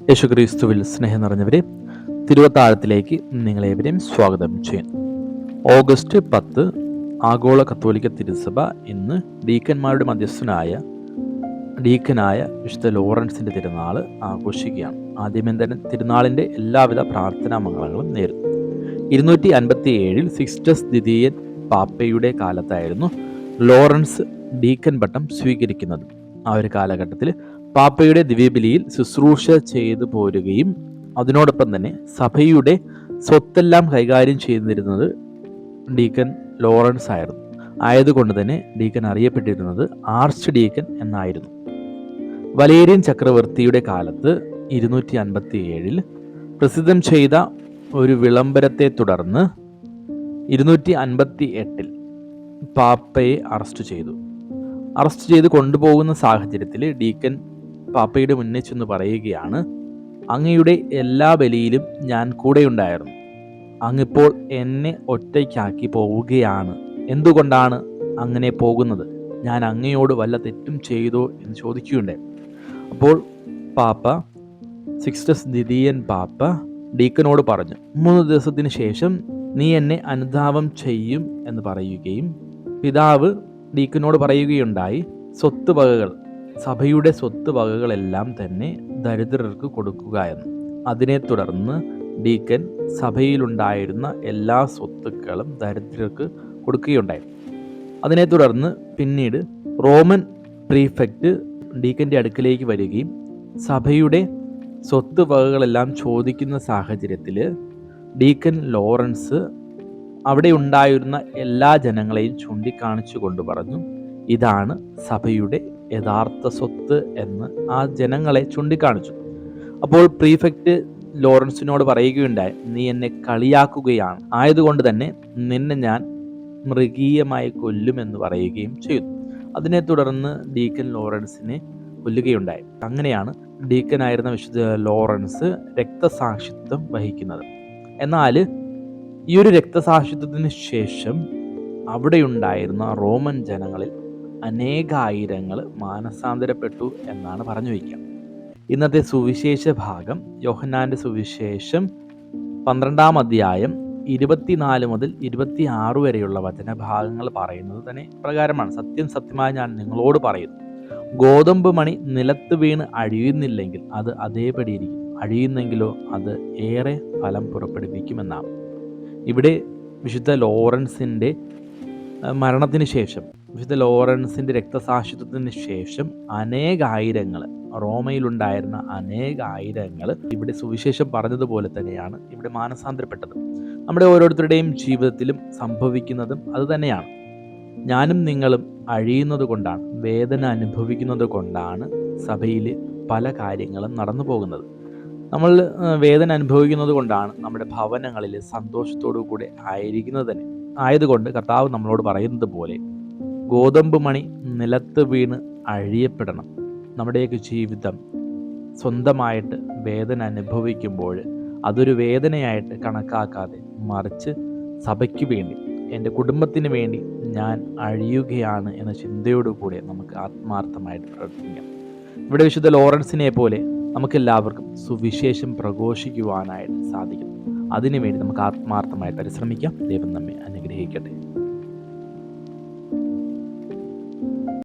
യേശുക്രിസ്തുവിൽ സ്നേഹം നിറഞ്ഞവരെ തിരുവത്താഴത്തിലേക്ക് നിങ്ങളേവരെയും സ്വാഗതം ചെയ്യുന്നു. ഓഗസ്റ്റ് പത്ത് ആഗോള കത്തോലിക്ക തിരുസഭ ഇന്ന് ഡീക്കന്മാരുടെ മധ്യസ്ഥനായ ഡീക്കനായ വിശുദ്ധ ലോറൻസിന്റെ തിരുനാൾ ആഘോഷിക്കുകയാണ്. ആദ്യമേ തന്നെ തിരുനാളിന്റെ എല്ലാവിധ പ്രാർത്ഥനാ മംഗളങ്ങളും നേരുന്നു. ഇരുന്നൂറ്റി അൻപത്തി ഏഴിൽ സിക്സ്റ്റസ് ദ്വിതീയൻ പാപ്പയുടെ കാലത്തായിരുന്നു ലോറൻസ് ഡീക്കൻ പട്ടം സ്വീകരിക്കുന്നത്. ആ ഒരു കാലഘട്ടത്തിൽ പാപ്പയുടെ ദിവ്യബലിയിൽ ശുശ്രൂഷ ചെയ്തു പോരുകയും അതിനോടൊപ്പം തന്നെ സഭയുടെ സ്വത്തെല്ലാം കൈകാര്യം ചെയ്തിരുന്നത് ഡീക്കൻ ലോറൻസ് ആയിരുന്നു. ആയതുകൊണ്ട് തന്നെ ഡീക്കൻ അറിയപ്പെട്ടിരുന്നത് ആർച്ച് ഡീക്കൻ എന്നായിരുന്നു. വലേരിയൻ ചക്രവർത്തിയുടെ കാലത്ത് ഇരുന്നൂറ്റി അൻപത്തി ഏഴിൽ പ്രസിദ്ധം ചെയ്ത ഒരു വിളംബരത്തെ തുടർന്ന് ഇരുന്നൂറ്റി അൻപത്തി എട്ടിൽ പാപ്പയെ അറസ്റ്റ് ചെയ്തു. അറസ്റ്റ് ചെയ്ത് കൊണ്ടുപോകുന്ന സാഹചര്യത്തിൽ ഡീക്കൻ പാപ്പയുടെ മുന്നേ ചെന്ന് പറയുകയാണ് അങ്ങയുടെ എല്ലാ ബലിയിലും ഞാൻ കൂടെയുണ്ടായിരുന്നു. അങ്ങിപ്പോൾ എന്നെ ഒറ്റയ്ക്കാക്കി പോവുകയാണ്. എന്തുകൊണ്ടാണ് അങ്ങനെ പോകുന്നത്? ഞാൻ അങ്ങയോട് വല്ല തെറ്റും ചെയ്തോ എന്ന് ചോദിക്കുകയുണ്ടായി. അപ്പോൾ പാപ്പ സിക്സ്റ്റസ് ദ്വിതീയൻ പാപ്പ ഡീക്കനോട് പറഞ്ഞു മൂന്ന് ദിവസത്തിന് ശേഷം നീ എന്നെ അനുധാവം ചെയ്യും എന്ന് പറയുകയും പിതാവ് ഡീക്കനോട് പറയുകയുണ്ടായി സ്വത്ത് വകകൾ സഭയുടെ സ്വത്ത് വകകളെല്ലാം തന്നെ ദരിദ്രർക്ക് കൊടുക്കുക എന്ന്. അതിനെ തുടർന്ന് ഡീക്കൻ സഭയിലുണ്ടായിരുന്ന എല്ലാ സ്വത്തുക്കളും ദരിദ്രർക്ക് കൊടുക്കുകയുണ്ടായി. അതിനെ തുടർന്ന് പിന്നീട് റോമൻ പ്രീഫെക്റ്റ് ഡീക്കന്റെ അടുക്കിലേക്ക് വരികയും സഭയുടെ സ്വത്ത് വകകളെല്ലാം ചോദിക്കുന്ന സാഹചര്യത്തിൽ ഡീക്കൻ ലോറൻസ് അവിടെ ഉണ്ടായിരുന്ന എല്ലാ ജനങ്ങളെയും ചൂണ്ടിക്കാണിച്ചു കൊണ്ട് പറഞ്ഞു ഇതാണ് സഭയുടെ യഥാർത്ഥ സ്വത്ത് എന്ന് ആ ജനങ്ങളെ ചൂണ്ടിക്കാണിച്ചു. അപ്പോൾ പ്രീഫെക്റ്റ് ലോറൻസിനോട് പറയുകയുണ്ടായി നീ എന്നെ കളിയാക്കുകയാണ്. ആയതുകൊണ്ട് തന്നെ നിന്നെ ഞാൻ മൃഗീയമായി കൊല്ലുമെന്ന് പറയുകയും ചെയ്തു അതിനെ തുടർന്ന് ഡീക്കൻ ലോറൻസിനെ കൊല്ലുകയുണ്ടായി. അങ്ങനെയാണ് ഡീക്കനായിരുന്ന വിശുദ്ധ ലോറൻസ് രക്തസാക്ഷിത്വം വഹിക്കുന്നത്. എന്നാൽ ഈ ഒരു രക്തസാക്ഷിത്വത്തിന് ശേഷം അവിടെയുണ്ടായിരുന്ന റോമൻ ജനങ്ങളിൽ അനേകായിരങ്ങൾ മാനസാന്തരപ്പെട്ടു എന്നാണ് പറഞ്ഞു വയ്ക്കുക. ഇന്നത്തെ സുവിശേഷ ഭാഗം യോഹന്നാന്റെ സുവിശേഷം പന്ത്രണ്ടാം അധ്യായം ഇരുപത്തിനാല് മുതൽ ഇരുപത്തി ആറ് വരെയുള്ള വചനഭാഗങ്ങൾ പറയുന്നത് തന്നെ പ്രകാരമാണ് സത്യം സത്യമായി ഞാൻ നിങ്ങളോട് പറയുന്നു. ഗോതമ്പ് മണി നിലത്ത് വീണ് അഴിയുന്നില്ലെങ്കിൽ അത് അതേപടി ഇരിക്കും. അഴിയുന്നെങ്കിലോ അത് ഏറെ ഫലം പുറപ്പെടുവിക്കുമെന്നാണ്. ഇവിടെ വിശുദ്ധ ലോറൻസിന്റെ മരണത്തിന് ശേഷം വിശുദ്ധ ലോറൻസിന്റെ രക്തസാക്ഷിത്വത്തിന് ശേഷം അനേകായിരങ്ങൾ റോമയിലുണ്ടായിരുന്ന അനേകായിരങ്ങൾ ഇവിടെ സുവിശേഷം പറഞ്ഞതുപോലെ തന്നെയാണ് ഇവിടെ മാനസാന്തരപ്പെട്ടത്. നമ്മുടെ ഓരോരുത്തരുടെയും ജീവിതത്തിലും സംഭവിക്കുന്നതും അതുതന്നെയാണ് ഞാനും നിങ്ങളും അഴിയുന്നത് കൊണ്ടാണ് വേദന അനുഭവിക്കുന്നത് കൊണ്ടാണ് സഭയിൽ പല കാര്യങ്ങളും നടന്നു പോകുന്നത്. നമ്മൾ വേദന അനുഭവിക്കുന്നത് കൊണ്ടാണ് നമ്മുടെ ഭവനങ്ങളിൽ സന്തോഷത്തോടു കൂടെ ആയിരിക്കുന്നത് തന്നെ. ആയതുകൊണ്ട് കർത്താവ് നമ്മളോട് പറയുന്നത് പോലെ ഗോതമ്പ് മണി നിലത്ത് വീണ് അഴിയപ്പെടണം. നമ്മുടെയൊക്കെ ജീവിതം സ്വന്തമായിട്ട് വേദന അനുഭവിക്കുമ്പോൾ അതൊരു വേദനയായിട്ട് കണക്കാക്കാതെ മറിച്ച് സഭയ്ക്ക് വേണ്ടി എന്റെ കുടുംബത്തിന് വേണ്ടി ഞാൻ അഴിയുകയാണ് എന്ന ചിന്തയോടുകൂടി നമുക്ക് ആത്മാർത്ഥമായിട്ട് പ്രവർത്തിക്കാം. ഇവിടെ വിശുദ്ധ ലോറൻസിനെ പോലെ നമുക്കെല്ലാവർക്കും സുവിശേഷം പ്രഘോഷിക്കുവാനായിട്ട് സാധിക്കും. അതിനുവേണ്ടി നമുക്ക് ആത്മാർത്ഥമായി പരിശ്രമിക്കാം. ദൈവം നമ്മെ അനുഗ്രഹിക്കട്ടെ.